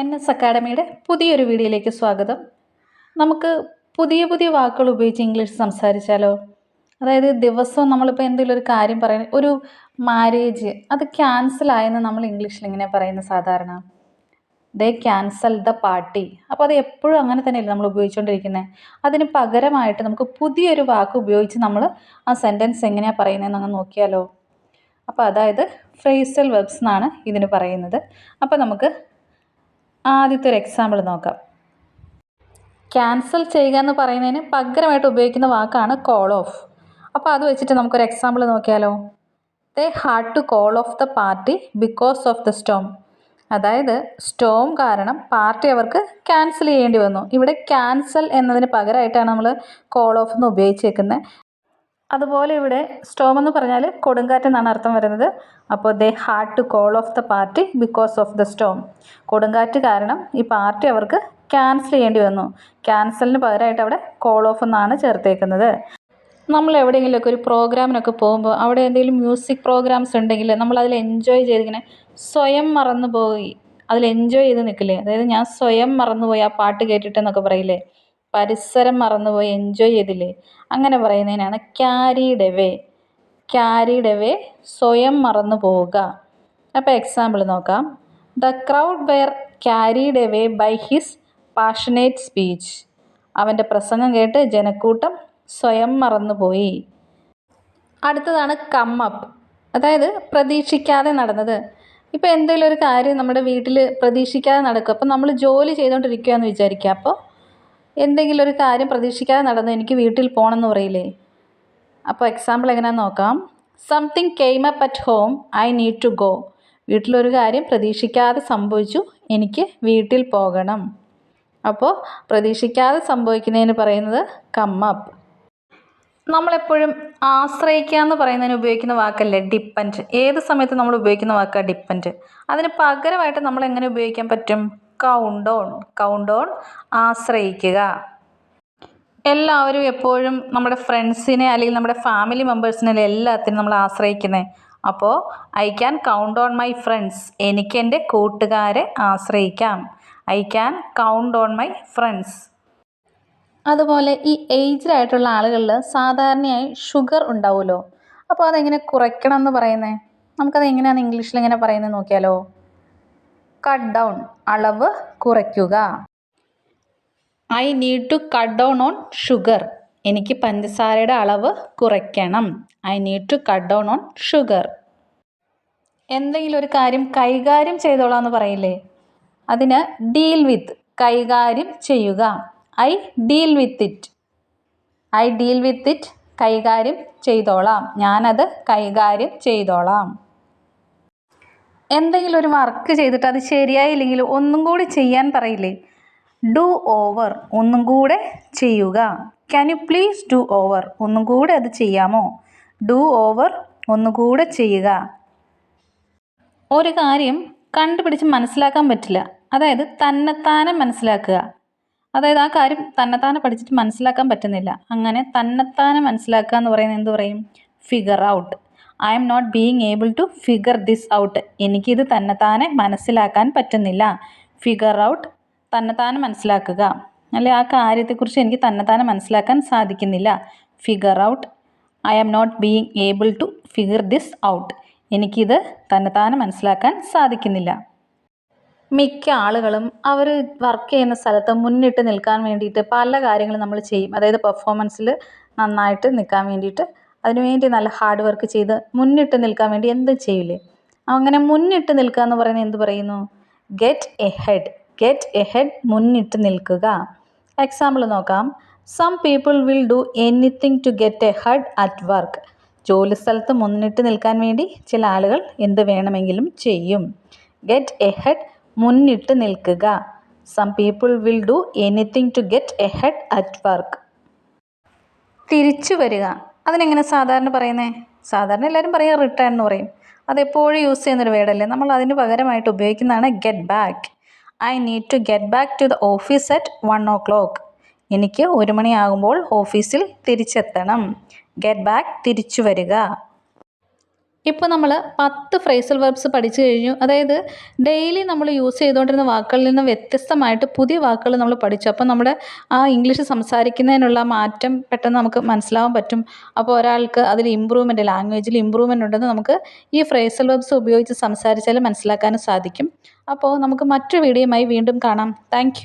N S അക്കാഡമിയുടെ പുതിയൊരു വീഡിയോയിലേക്ക് സ്വാഗതം. നമുക്ക് പുതിയ പുതിയ വാക്കുകൾ ഉപയോഗിച്ച് ഇംഗ്ലീഷ് സംസാരിച്ചാലോ? അതായത് ദിവസവും നമ്മളിപ്പോൾ എന്തെങ്കിലും ഒരു കാര്യം പറയുന്നത് ഒരു മാരേജ് അത് ക്യാൻസൽ ആയെന്ന് നമ്മൾ ഇംഗ്ലീഷിൽ ഇങ്ങനെ പറയുന്നത് സാധാരണ. ദേ ക്യാൻസൽ ദ പാർട്ടി അപ്പോൾ അത് എപ്പോഴും അങ്ങനെ തന്നെയല്ലേ നമ്മൾ ഉപയോഗിച്ചുകൊണ്ടിരിക്കുന്നത് അതിന് പകരമായിട്ട് നമുക്ക് പുതിയൊരു വാക്ക് ഉപയോഗിച്ച് നമ്മൾ ആ സെന്റൻസ് എങ്ങനെയാണ് പറയുന്നതെന്ന് അങ്ങ് നോക്കിയാലോ? അപ്പോൾ അതായത് ഫ്രേസൽ വെബ്സ് എന്നാണ് ഇതിന് പറയുന്നത്. അപ്പോൾ നമുക്ക് ആദ്യത്തെ ഒരു എക്സാമ്പിൾ നോക്കാം. ക്യാൻസൽ ചെയ്യുക എന്ന് പറയുന്നതിന് പകരമായിട്ട് ഉപയോഗിക്കുന്ന വാക്കാണ് കോൾ ഓഫ് അപ്പോൾ അത് വെച്ചിട്ട് നമുക്കൊരു എക്സാമ്പിൾ നോക്കിയാലോ. They had to call off the party because of the storm അതായത് സ്റ്റോം കാരണം പാർട്ടി അവർക്ക് ക്യാൻസൽ ചെയ്യേണ്ടി വന്നു. ഇവിടെ ക്യാൻസൽ എന്നതിന് പകരമായിട്ടാണ് നമ്മൾ കോൾ ഓഫ് എന്ന് ഉപയോഗിച്ചേക്കുന്നത് അതുപോലെ ഇവിടെ സ്റ്റോം എന്ന് പറഞ്ഞാൽ കൊടുങ്കാറ്റ് എന്നാണ് അർത്ഥം വരുന്നത്. അപ്പോൾ they had to call off the party because of the storm കൊടുങ്കാറ്റ് കാരണം ഈ പാർട്ടി അവർക്ക് ക്യാൻസൽ ചെയ്യേണ്ടി വന്നു. ക്യാൻസലിന് പകരമായിട്ട് അവിടെ കോൾ ഓഫ് എന്നാണ് ചേർത്തേക്കുന്നത്. നമ്മൾ എവിടെയെങ്കിലുമൊക്കെ ഒരു പ്രോഗ്രാമിനൊക്കെ പോകുമ്പോൾ അവിടെ എന്തെങ്കിലും മ്യൂസിക് പ്രോഗ്രാംസ് ഉണ്ടെങ്കിൽ നമ്മൾ അതിൽ എൻജോയ് ചെയ്തിങ്ങനെ സ്വയം മറന്നു പോയി അതിൽ എൻജോയ് ചെയ്ത് നിൽക്കില്ലേ? അതായത് ഞാൻ സ്വയം മറന്നുപോയി ആ പാട്ട് കേട്ടിട്ടെന്നൊക്കെ പറയില്ലേ? പരിസരം മറന്നുപോയി എൻജോയ് ചെയ്തില്ലേ? അങ്ങനെ പറയുന്നതിനാണ് ക്യാരീഡ് എവേ ക്യാരീഡ് എവേ സ്വയം മറന്നു പോവുക. അപ്പോൾ എക്സാമ്പിൾ നോക്കാം. The crowd were carried away by his passionate speech അവന്റെ പ്രസംഗം കേട്ട് ജനക്കൂട്ടം സ്വയം മറന്നുപോയി. അടുത്തതാണ് കമ്മപ്പ് അതായത് പ്രതീക്ഷിക്കാതെ നടന്നത്. ഇപ്പോൾ എന്തെങ്കിലും ഒരു കാര്യം നമ്മുടെ വീട്ടിൽ പ്രതീക്ഷിക്കാതെ നടക്കും. അപ്പോൾ നമ്മൾ ജോലി ചെയ്തുകൊണ്ടിരിക്കുകയെന്ന് വിചാരിക്കുക. അപ്പോൾ എന്തെങ്കിലും ഒരു കാര്യം പ്രതീക്ഷിക്കാതെ നടന്നു എനിക്ക് വീട്ടിൽ പോകണം എന്ന് പറയില്ലേ? അപ്പോൾ എക്സാമ്പിൾ എങ്ങനെയാണെന്ന് നോക്കാം. Something came up at home I need to go വീട്ടിലൊരു കാര്യം പ്രതീക്ഷിക്കാതെ സംഭവിച്ചു. എനിക്ക് വീട്ടിൽ പോകണം. അപ്പോൾ പ്രതീക്ഷിക്കാതെ സംഭവിക്കുന്നതിന് പറയുന്നത് കം അപ്പ് നമ്മളെപ്പോഴും ആശ്രയിക്കുക എന്ന് പറയുന്നതിന് ഉപയോഗിക്കുന്ന വാക്കല്ലേ ഡിപ്പെൻഡ് ഏത് സമയത്ത് നമ്മൾ ഉപയോഗിക്കുന്ന വാക്കാണ് ഡിപ്പെൻഡ് അതിന് പകരമായിട്ട് നമ്മൾ എങ്ങനെ ഉപയോഗിക്കാൻ പറ്റും? കൗണ്ട് ഓൺ കൗണ്ട് ഓൺ ആശ്രയിക്കുക. എല്ലാവരും എപ്പോഴും നമ്മുടെ ഫ്രണ്ട്സിനെ അല്ലെങ്കിൽ നമ്മുടെ ഫാമിലി മെമ്പേഴ്സിനെ എല്ലാത്തിനും നമ്മൾ ആശ്രയിക്കുന്നത് അപ്പോൾ I can count on my friends. എനിക്ക് എന്റെ കൂട്ടുകാരെ ആശ്രയിക്കാം. I can count on my friends. അതുപോലെ ഈ ഏജ്ഡ് ആയിട്ടുള്ള ആളുകളിൽ സാധാരണയായി ഷുഗർ ഉണ്ടാവുമല്ലോ. അപ്പോൾ അതെങ്ങനെ കുറയ്ക്കണം എന്ന് പറയുന്നത് നമുക്കത് എങ്ങനെയാണ് ഇംഗ്ലീഷിൽ എങ്ങനെ പറയുന്നത് നോക്കിയാലോ? കട്ട് ഡൗൺ അളവ് കുറയ്ക്കുക. I need to cut down on sugar എനിക്ക് പഞ്ചസാരയുടെ അളവ് കുറയ്ക്കണം. I need to cut down on sugar എന്തെങ്കിലും ഒരു കാര്യം കൈകാര്യം ചെയ്തോളാം എന്ന് പറയില്ലേ? അതിന് ഡീൽ വിത്ത് കൈകാര്യം ചെയ്യുക. I deal with it I deal with it കൈകാര്യം ചെയ്തോളാം. ഞാനത് കൈകാര്യം ചെയ്തോളാം. എന്തെങ്കിലും ഒരു വർക്ക് ചെയ്തിട്ട് അത് ശരിയായില്ലെങ്കിൽ ഒന്നും കൂടി ചെയ്യാൻ പറയില്ലേ? ഡു ഓവർ ഒന്നും കൂടെ ചെയ്യുക. Can you please do over ഒന്നും കൂടെ അത് ചെയ്യാമോ? ഡു ഓവർ ഒന്നുകൂടെ ചെയ്യുക. ഒരു കാര്യം കണ്ടുപിടിച്ച് മനസ്സിലാക്കാൻ പറ്റില്ല. അതായത് തന്നെത്താനെ മനസ്സിലാക്കുക. അതായത് ആ കാര്യം തന്നെത്താനെ പഠിച്ചിട്ട് മനസ്സിലാക്കാൻ പറ്റുന്നില്ല. അങ്ങനെ തന്നെത്താനെ മനസ്സിലാക്കുക എന്ന് പറയുന്നത് എന്ത് പറയും? Figure out I'm not being able to figure this out. എനിക്കിത് തന്നെത്താനെ മനസ്സിലാക്കാൻ പറ്റുന്നില്ല. ഫിഗർ ഔട്ട് തന്നെത്താനെ മനസ്സിലാക്കുക. അല്ലെ? ആ കാര്യത്തെക്കുറിച്ച് എനിക്ക് തന്നെത്താനെ മനസ്സിലാക്കാൻ സാധിക്കുന്നില്ല. Figure out I am not being able to figure this out. എനിക്കിത് തന്നെത്താനെ മനസ്സിലാക്കാൻ സാധിക്കുന്നില്ല. മിക്ക ആളുകളും അവർ വർക്ക് ചെയ്യുന്ന സ്ഥലത്ത് മുന്നിട്ട് നിൽക്കാൻ വേണ്ടിയിട്ട് പല കാര്യങ്ങളും നമ്മൾ ചെയ്യും. അതായത് പെർഫോമൻസിൽ നന്നായിട്ട് നിൽക്കാൻ വേണ്ടിയിട്ട് അതിനുവേണ്ടി നല്ല ഹാർഡ് വർക്ക് ചെയ്ത് മുന്നിട്ട് നിൽക്കാൻ വേണ്ടി എന്തും ചെയ്യില്ലേ അങ്ങനെ മുന്നിട്ട് നിൽക്കുക എന്ന് പറയുന്നത് എന്ത് പറയുന്നു? Get ahead get ahead മുന്നിട്ട് നിൽക്കുക. എക്സാമ്പിൾ നോക്കാം. Some people will do anything to get ahead at work ജോലി സ്ഥലത്ത് മുന്നിട്ട് നിൽക്കാൻ വേണ്ടി ചില ആളുകൾ എന്ത് വേണമെങ്കിലും ചെയ്യും. ഗെറ്റ് എ ഹെഡ് മുന്നിട്ട് നിൽക്കുക. Some people will do anything to get ahead at work തിരിച്ചു വരിക. അതിനെങ്ങനെ സാധാരണ പറയുന്നത് സാധാരണ എല്ലാവരും പറയുക റിട്ടേൺ എന്ന് പറയും. അതെപ്പോഴും യൂസ് ചെയ്യുന്നൊരു വേർഡല്ലേ നമ്മൾ അതിന് പകരമായിട്ട് ഉപയോഗിക്കുന്നതാണ് get back I need to get back to the office at one o'clock എനിക്ക് ഒരു മണിയാകുമ്പോൾ ഓഫീസിൽ തിരിച്ചെത്തണം. ഗെറ്റ് ബാക്ക് തിരിച്ചു വരിക. ഇപ്പോൾ നമ്മൾ പത്ത് ഫ്രേസൽ വെർബ്സ് പഠിച്ചു കഴിഞ്ഞു. അതായത് ഡെയിലി നമ്മൾ യൂസ് ചെയ്തുകൊണ്ടിരുന്ന വാക്കുകളിൽ നിന്ന് വ്യത്യസ്തമായിട്ട് പുതിയ വാക്കുകൾ നമ്മൾ പഠിച്ചു. അപ്പോൾ നമ്മുടെ ആ ഇംഗ്ലീഷ് സംസാരിക്കുന്നതിനുള്ള മാറ്റം പെട്ടെന്ന് നമുക്ക് മനസ്സിലാവാൻ പറ്റും. അപ്പോൾ ഒരാൾക്ക് അതിൽ ഇമ്പ്രൂവ്മെന്റ് ലാംഗ്വേജിൽ ഇമ്പ്രൂവ്മെന്റ് ഉണ്ടെന്ന് നമുക്ക് ഈ ഫ്രേസൽ വെർബ്സ് ഉപയോഗിച്ച് സംസാരിച്ചാൽ മനസ്സിലാക്കാനും സാധിക്കും. അപ്പോൾ നമുക്ക് മറ്റൊരു വീഡിയോയുമായി വീണ്ടും കാണാം. താങ്ക്